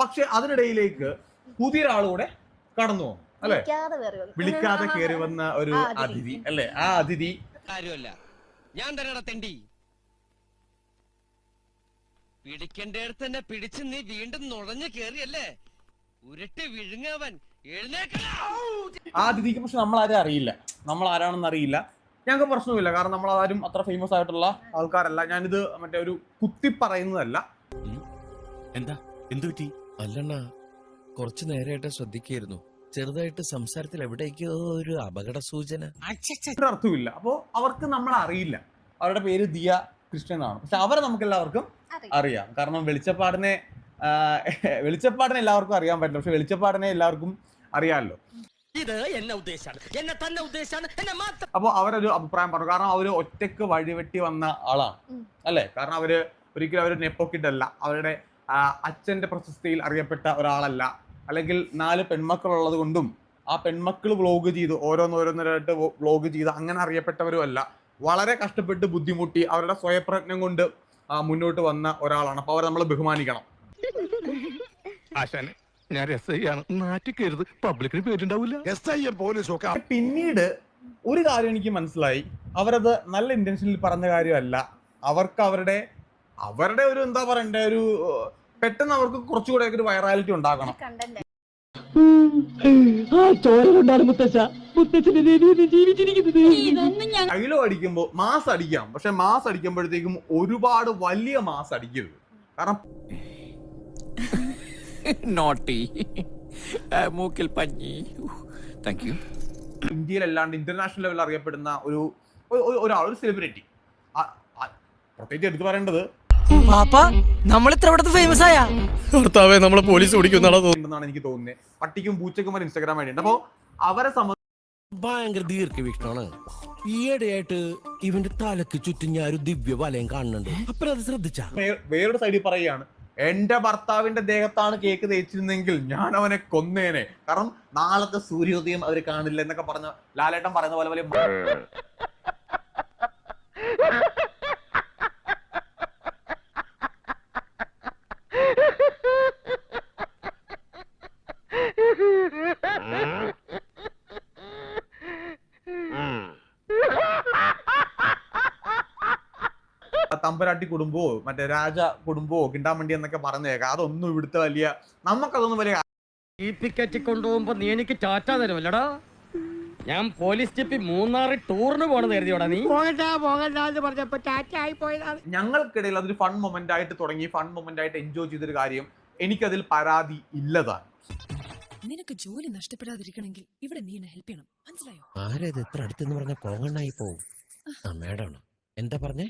പക്ഷെ അതിനിടയിലേക്ക് പുതിയൊരാളൂടെ കടന്നു വന്നു അല്ലെ? വിളിക്കാതെ കയറി വന്നു. ഒരു അതിഥി. അല്ലെ? ആ അതിഥി. കാര്യമല്ല. ഞാൻ തന്നെ തെണ്ടി. പിടിക്കേണ്ടടുത്ത് തന്നെ പിടിച്ച് നീ വീണ്ടും നുഴഞ്ഞു കേറിയല്ലേ? ഉരുട്ടി വിഴുങ്ങവൻ ആ അതിഥിക്ക് പക്ഷെ നമ്മൾ ആരും അറിയില്ല. നമ്മൾ ആരാണെന്ന് അറിയില്ല. ഞങ്ങൾക്ക് പ്രശ്നമില്ല. കാരണം നമ്മൾ ആരും അത്ര ഫേമസ് ആയിട്ടുള്ള ആൾക്കാരല്ല. ഞാനിത് മറ്റേ ഒരു കുത്തി പറയുന്നതല്ല. എന്താ? എന്തു പറ്റി? അല്ലണ്ണ കുറച്ചു നേരമായിട്ട് ശ്രദ്ധിക്കായിരുന്നു. ചെറുതായിട്ട് സംസാരത്തിൽ എവിടേക്കോ ഒരു അപകട സൂചന അർത്ഥമില്ല അപ്പോൾ അവർക്ക് നമ്മൾ അറിയില്ല. അവരുടെ പേര് ദിയ കൃഷ്ണൻ ആണ് പക്ഷെ അവരെ നമുക്ക് എല്ലാവർക്കും അറിയാം. കാരണം വെളിച്ചപ്പാടിനെ വെളിച്ചപ്പാടിനെ എല്ലാവർക്കും അറിയാൻ പറ്റില്ല. പക്ഷെ വെളിച്ചപ്പാടിനെ എല്ലാവർക്കും അറിയാമല്ലോ. ഇത് എന്നെ ഉദ്ദേശാണ്. എന്നെ തന്നെ ഉദ്ദേശാണ്. എന്നെ മാത്രം അപ്പോൾ അവരൊരു അഭിപ്രായം പറഞ്ഞു. കാരണം അവർ ഒറ്റയ്ക്ക് വഴിവെട്ടി വന്ന ആളാണ്. അല്ലേ? കാരണം അവർ ഒരിക്കലും അവർ നെപ്പോക്കിട്ടല്ല. അവരുടെ ആ, അച്ഛന്റെ പ്രശസ്തിയിൽ അറിയപ്പെട്ട ഒരാളല്ല. അല്ലെങ്കിൽ നാല് പെൺമക്കളുള്ളത് കൊണ്ടും ആ പെൺമക്കൾ വ്ലോഗ് ചെയ്ത് ഓരോന്നോരോന്നരായിട്ട് വ്ലോഗ് ചെയ്ത് അങ്ങനെ അറിയപ്പെട്ടവരുമല്ല വളരെ കഷ്ടപ്പെട്ട് ബുദ്ധിമുട്ടി അവരുടെ സ്വയപ്രജ്ഞം കൊണ്ട് മുന്നോട്ട് വന്ന ഒരാളാണ്. അപ്പോൾ അവരെ നമ്മൾ ബഹുമാനിക്കണം. ആശാനെ ഞാൻ പബ്ലിക്കിന് പേരുണ്ടാവില്ല എസ് ഐ എം പോലീസും ഒക്കെ പിന്നീട് ഒരു കാര്യം എനിക്ക് മനസ്സിലായി. അവരത് നല്ല ഇന്റൻഷനിൽ പറഞ്ഞ കാര്യമല്ല. അവർക്ക് അവരുടെ അവരുടെ ഒരു എന്താ പറയണ്ടേ ഒരു പെട്ടെന്ന് അവർക്ക് കുറച്ചുകൂടെ ഒരു വൈറാലിറ്റി ഉണ്ടാക്കണം കയ്യിലോ അടിക്കുമ്പോ മാസ് അടിക്കാം. പക്ഷെ മാസ് അടിക്കുമ്പോഴത്തേക്കും ഒരുപാട് വലിയ മാസ് അടിക്കരുത്. കാരണം നോട്ടി മൂക്കിൽ പഞ്ഞി. താങ്ക് യു ഇന്ത്യയിലല്ലാണ്ട് ഇന്റർനാഷണൽ ലെവലിൽ അറിയപ്പെടുന്ന ഒരു- ഒരാൾ ഒരു സെലിബ്രിറ്റി പ്രത്യേകിച്ച് എടുത്തു പറയേണ്ടത് പാപ്പ നമ്മൾ ഇത്ര ഇവിടുത്തെ ഫേമസ് ആയ? ഭർത്താവെ നമ്മളെ പോലീസ് പിടിക്കുന്നാണോ ഉണ്ടെന്നാണ് എനിക്ക് തോന്നുന്നത്. പട്ടിക്കും പൂച്ചക്കും ഒരു ഇൻസ്റ്റാഗ്രാം ഉണ്ട്. അപ്പോൾ അവരെ സംബന്ധിച്ച് ഭയങ്കര ദീർഘവീക്ഷണമാണ്. ഈയിടെയായിട്ട് ഇവന്റെ തലക്ക് ചുറ്റും ഞാൻ ഒരു ദിവ്യ വലയം കാണുന്നുണ്ട്. അപ്പൊ അത് ശ്രദ്ധിച്ച വേറൊരു സൈഡിൽ പറയുകയാണ്. എന്റെ ഭർത്താവിന്റെ ദേഹത്താണ് കേക്ക് തേച്ചിരുന്നെങ്കിൽ ഞാൻ അവനെ കൊന്നേനെ. കാരണം നാളത്തെ സൂര്യോദയം അവർ കാണില്ല എന്നൊക്കെ പറഞ്ഞ ലാലേട്ടൻ പറയുന്ന പോലെ വലിയ തമ്പരാട്ടി കുടുംബമോ മറ്റേ രാജ കുടുംബമോ കിണ്ടാമണ്ടി എന്നൊക്കെ പറഞ്ഞേക്കാം. അതൊന്നും ഇവിടുത്തെ വലിയ നമുക്കതൊന്നും വലിയ കൊണ്ടുപോകുമ്പോ നീ എനിക്ക് ടാറ്റ തരുമല്ലടാ. ഞാൻ പോലീസ് ജിപ്പി മൂന്നാറ് ടൂറിന് പോണെന്ന് കരുതിയോടാ നീ. ഞങ്ങൾക്കിടയിൽ അതൊരു ഫൺ മൊമെന്റ് ആയിട്ട് തുടങ്ങി. ഫൺ മൊമെന്റ് ആയിട്ട് എൻജോയ് ചെയ്തൊരു കാര്യം എനിക്കതിൽ പരാതി ഇല്ലതാണ്. നിനക്ക് ജോലി നഷ്ടപ്പെടാതിരിക്കണമെങ്കിൽ ഇവിടെ നീ എന്നെ ഹെൽപ്പ് ചെയ്യണം. മനസ്സിലായോ? ആരേത് ഇത്ര അടുത്തെന്ന് പറഞ്ഞ കോങ്ങണ്ണായി പോവും. ആ മേഡാണ് എന്താ പറഞ്ഞേ?